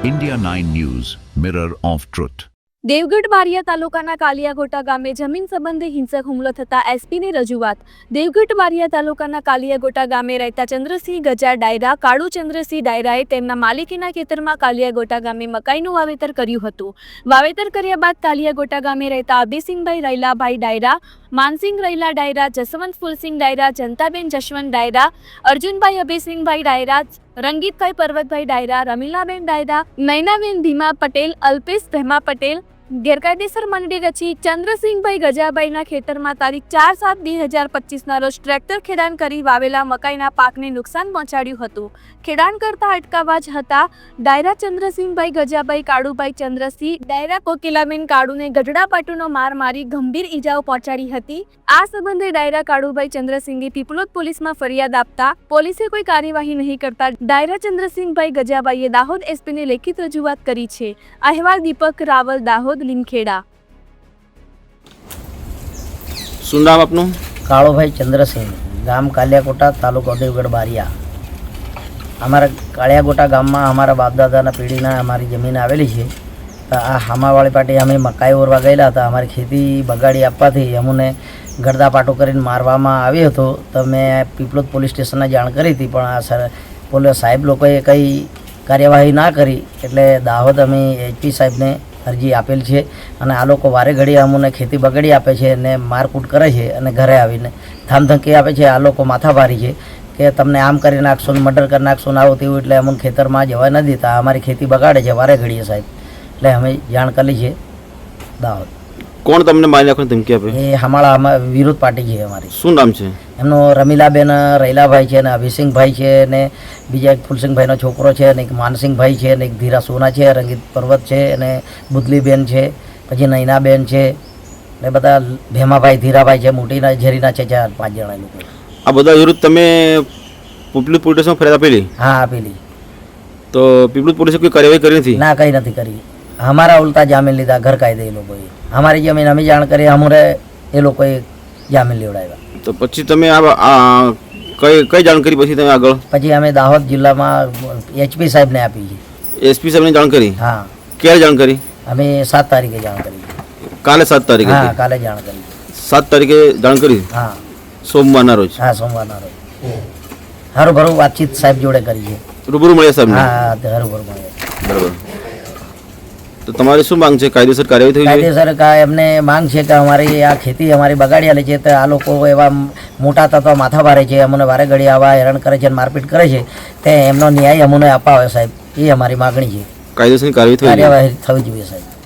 India 9 News, Mirror of Truth. Devgadh Baria તાલુકાના કાલિયાગોટા ગામે જમીન સંબંધે હિંસક હુમલો થતા એસપીની રજૂઆત દેવગઢ બારિયા તાલુકાના કાલિયાગોટા ગામે રહેતા ચંદ્રસિંહ ગજા ડાયરા કાળુ ચંદ્રસિંહ ડાયરાએ તેમના માલિકીના ખેતરમાં કાલિયાગોટા ગામે મકાઈનું વાવેતર કર્યું હતું વાવેતર કર્યા બાદ કાલિયાગોટા ગામે રહેતા અભિસિંહભાઈ રૈલાભાઈ ડાયરા માનસિંહ રહીલા ડાયરા, જસવંત ફુલસિંહ ડાયરા, જનતાબેન જશવંત ડાયરા, અર્જુનભાઈ અભિસિંહભાઈ ડાયરા, રંગીતભાઈ પર્વતભાઈ ડાયરા, રમીલાબેન ડાયરા નૈનાબેન ભીમા પટેલ, અલ્પેશ ભેમા પટેલ ગેરકાયદેસર મંડળી રચી ચંદ્રસિંહભાઈ ગજાભાઈના ખેતરમાં તારીખ ચાર સાત બે હજાર પચીસના રોજ ટ્રેક્ટર ખેડાણ કરી વાવેલા મકાઈના પાકને નુકસાન પહોંચાડ્યું હતું. ખેડાણ કરતા અટકાવવા જ હતા. ડાયરા ચંદ્રસિંહભાઈ ગજાભાઈ કાળુભાઈ ચંદ્રસિંહ, ડાયરા કોકિલાબેન કાળુને ગઢડા પાટુનો માર મારી ગંભીર ઈજાઓ પહોંચાડી હતી. આ સંબંધે ડાયરા કાળુભાઈ ચંદ્રસિંહે પીપલોદ પોલીસમાં ફરિયાદ આપતા પોલીસે કોઈ કાર્યવાહી નહીં કરતા ડાયરા ચંદ્રસિંહભાઈ ગજાભાઈએ દાહોદ એસપીને લેખિત રજૂઆત કરી છે. અહેવાલ દીપક રાવલ, દાહોદ લીમખેડા. શું નામ આપનું? કાળુભાઈ ચંદ્રસિંહ ગામ કાલિયાકોટા તાલુકો દેવગઢ બારિયા. અમારા કાળિયાકોટા ગામમાં અમારા બાપદાદાના પેઢીના અમારી જમીન આવેલી છે. તો આ હામાવાળી પાટી અમે મકાઈ ઓરવા ગયેલા હતા. અમારી ખેતી બગાડી આપવાથી અમને ગરદા પાટો કરીને મારવામાં આવ્યો હતો. તો મેં પીપલોદ પોલીસ સ્ટેશનને જાણ કરી હતી પણ આ સર પોલીસ સાહેબ લોકોએ કંઈ કાર્યવાહી ના કરી. એટલે દાહોદ અમે એચપી સાહેબને અરજી આપેલ છે અને આ લોકો વારે ઘડી અમને ખેતી બગાડી આપે છે અને મારકૂટ કરે છે અને ઘરે આવીને ધામધમકી આપે છે. આ લોકો માથાભારી છે કે તમને આમ કરી નાખશો ને મર્ડર કરી નાખશો ને આવું તેવું એટલે અમને ખેતરમાં જવા નથી દેતા. અમારી ખેતી બગાડે છે વારે ઘડીએ સાહેબ. એટલે અમે જાણ કરી છે. દાહોદ. કોણ તમને મારી નાખવાની ધમકી આપે? એ હમાળા વિરોધ પાર્ટી છે અમારી. શું નામ છે? એમનો રમીલાબેન રૈલાભાઈ છે ને અભિસિંહભાઈ છે ને બીજા એક ફુલસિંહભાઈનો છોકરો છે ને એક માનસિંહભાઈ છે ને એક ધીરા સોના છે રંગીત પર્વત છે અને બુદલીબેન છે પછી નૈનાબેન છે ને બધા ભેમાભાઈ ધીરાભાઈ છે મોટીના ઝેરીના છે ચાર પાંચ જણા લોકો. આ બધા વિરુદ્ધ તમે પીપલુદ પોલીસમાં ફરિયાદ આપેલી? હા આપેલી. તો પીપલુદ પોલીસે કોઈ કાર્યવાહી કરી નથી? ના કંઈ નથી કરી. અમારા ઉલટા જામીન લીધા ઘર કાયદે એ લોકોએ અમારી જમીન અમે જાણ કરી અમારે એ લોકોએ જામીન લેવડાવ્યા. તો પછી તમે આ કઈ કઈ જાણ કરી પછી તમે આગળ? પછી અમે દાહોદ જિલ્લામાં એચપી સાહેબને આપી છે. એસપી સાહેબને જાણ કરી? હા. ક્યારે જાણ કરી? અમે સાત તારીખે જાણ કરી. કાલે સાત તારીખે હા કાલે જાણ કરી. સાત તારીખે જાણ કરી? હા. સોમવારના રોજ? હા સોમવારના રોજ. હરું ભરું વાતચીત સાહેબ જોડે કરી છે. રૂબરૂ મળ્યા સાહેબ હા હરું ભરું મળે બરાબર. તો તમારી શું માંગ છે? કાયદેસર કાર્યવાહી થવી જોઈએ? કાયદેસર કા એમને માંગ છે કે અમારી આ ખેતી અમારી બગાડી આલી છે તો આ લોકો એવા મોટા તત્વ માથા ભારે છે અમને વારે ઘડી આવા હેરાન કરે છે અને મારપીટ કરે છે. તે એમનો ન્યાય અમને અપાવે સાહેબ. એ અમારી માગણી છે. કાયદેસર કાર્યવાહી થવી જોઈએ સાહેબ.